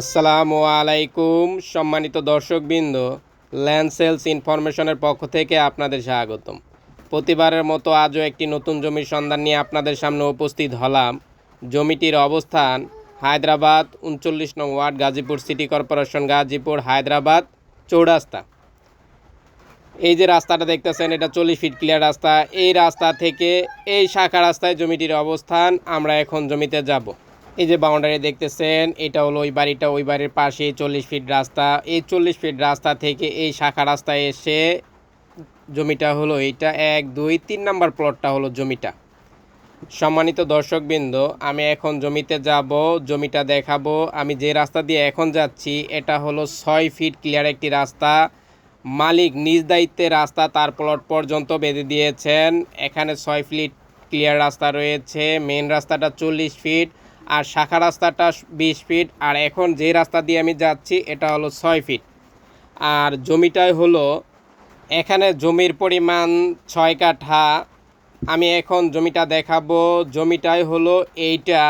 আসসালামু আলাইকুম, সম্মানিত দর্শকবৃন্দ ল্যান্ড সেলস ইনফরমেশনের পক্ষ থেকে আপনাদের স্বাগতম। প্রতিবারের মতো আজও একটি নতুন জমির সন্ধান নিয়ে আপনাদের সামনে উপস্থিত হলাম। জমিটির অবস্থান হায়দ্রাবাদ, উনচল্লিশ নং ward, Gazipur city corporation, Gazipur, Hyderabad, চৌরাস্তা। এই যে রাস্তাটা দেখতেছেন, এটা চল্লিশ ফিট ক্লিয়ার রাস্তা। এই রাস্তা থেকে এই শাখা রাস্তায় জমিটির অবস্থান, আমরা এখন জমিতে যাব। এই যে বাউন্ডারি দেখতেছেন, এটা হলো ওই বাড়িটা, ওই বাড়ির পাশে চল্লিশ ফিট রাস্তা। এই চল্লিশ ফিট রাস্তা থেকে এই শাখা রাস্তায় এসে জমিটা হলো এইটা এক, দুই, তিন নাম্বার প্লটটা হলো জমিটা। সম্মানিত দর্শকবৃন্দ, আমি এখন জমিতে যাব, জমিটা দেখাবো। আমি যে রাস্তা দিয়ে এখন যাচ্ছি, এটা হলো ছয় ফিট ক্লিয়ার একটি রাস্তা। মালিক নিজ দায়িত্বে রাস্তা তার প্লট পর্যন্ত বেঁধে দিয়েছেন। এখানে ছয় ফিট ক্লিয়ার রাস্তা রয়েছে। মেন রাস্তাটা চল্লিশ ফিট আর শাখা রাস্তাটা বিশ ফিট, আর এখন যে রাস্তা দিয়ে আমি যাচ্ছি, এটা হলো ছয় ফিট। আর জমিটাই হলো, এখানে জমির পরিমাণ ছয় কাঠা। আমি এখন জমিটা দেখাবো। জমিটাই হলো এইটা।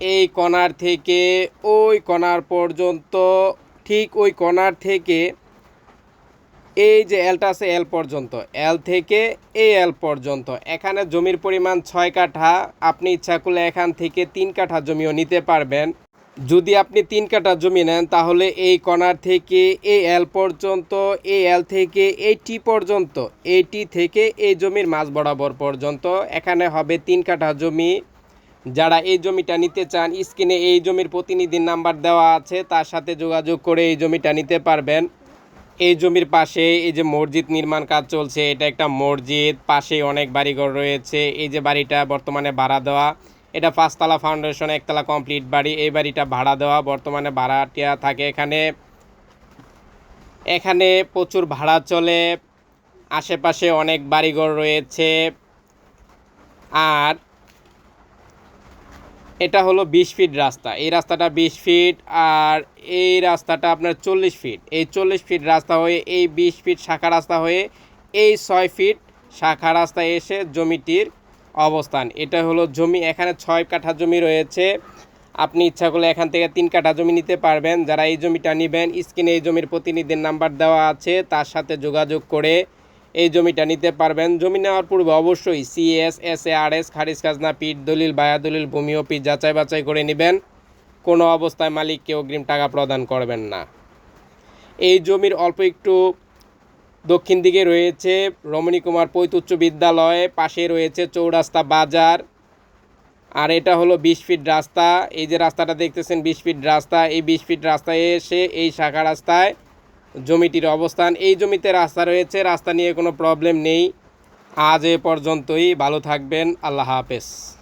এই কণার থেকে ওই কণার পর্যন্ত, ঠিক ওই কণার থেকে এই যে এলটা আছে এল পর্যন্ত এল থেকে এই এল পর্যন্ত, এখানে জমির পরিমাণ ছয় কাঠা, আপনি ইচ্ছা করলে এখান থেকে তিন কাঠা জমিও নিতে পারবেন। যদি আপনি তিন কাঠা জমি নেন, তাহলে এই কণার থেকে এই এল পর্যন্ত, এই এল থেকে এই পর্যন্ত, এই টি থেকে এই জমির মাঝ বরাবর পর্যন্ত, এখানে হবে তিন কাঠা জমি। যারা এই জমিটা নিতে চান, স্ক্রিনে এই জমির প্রতিনিধির নাম্বার দেওয়া আছে, তার সাথে যোগাযোগ করে এই জমিটা নিতে পারবেন। এই জমির পাশে এই যে মসজিদ নির্মাণ কাজ চলছে, এটা একটা মসজিদ, পাশে অনেক বাড়িঘর রয়েছে। এই যে বাড়িটা বর্তমানে ভাড়া দেওয়া, এটা পাঁচতলা ফাউন্ডেশন একতলা কমপ্লিট বাড়ি। এই বাড়িটা ভাড়া দেওয়া বর্তমানে ভাড়াটিয়া থাকে এখানে। এখানে প্রচুর ভাড়া চলে, আশেপাশে অনেক বাড়িঘর রয়েছে। আর এটা হলো বিশ ফিট রাস্তা। এই রাস্তাটা বিশ ফিট আর এই রাস্তাটা আপনার চল্লিশ ফিট এই চল্লিশ ফিট রাস্তা হয়ে, এই বিশ ফিট শাখা রাস্তা হয়ে, এই ছয় ফিট শাখা রাস্তায় এসে জমিটির অবস্থান। এটা হলো জমি, এখানে ছয় কাঠা জমি রয়েছে। আপনি ইচ্ছা করলে এখান থেকে তিন কাঠা জমি নিতে পারবেন। যারা এই জমিটা নেবেন, স্ক্রিনে এই জমির প্রতিনিধির নাম্বার দেওয়া আছে, তার সাথে যোগাযোগ করে এই জমিটা নিতে পারবেন। জমি নেওয়ার পূর্বে অবশ্যই CS S A R S খারিজ খাজনা, পিঠ দলিল, বায়া দলিল, ভূমি অফিস যাচাই বাছাই করে নেবেন। কোনো অবস্থায় মালিককে অগ্রিম টাকা প্রদান করবেন না। এই জমির অল্প একটু দক্ষিণ দিকে রয়েছে রমণী কুমার পৈত উচ্চ বিদ্যালয়, পাশে রয়েছে চৌরাস্তা বাজার। আর এটা হলো বিশ ফিট রাস্তা। এই যে রাস্তাটা দেখতেছেন, বিশ ফিট রাস্তা। এই বিশ ফিট রাস্তায় এসে এই শাখা রাস্তায় জমিটির অবস্থান। এই জমিতে রাস্তা রয়েছে, রাস্তা নিয়ে কোনো প্রবলেম নেই। আজ এ পর্যন্তই, ভালো থাকবেন, আল্লাহ হাফেজ।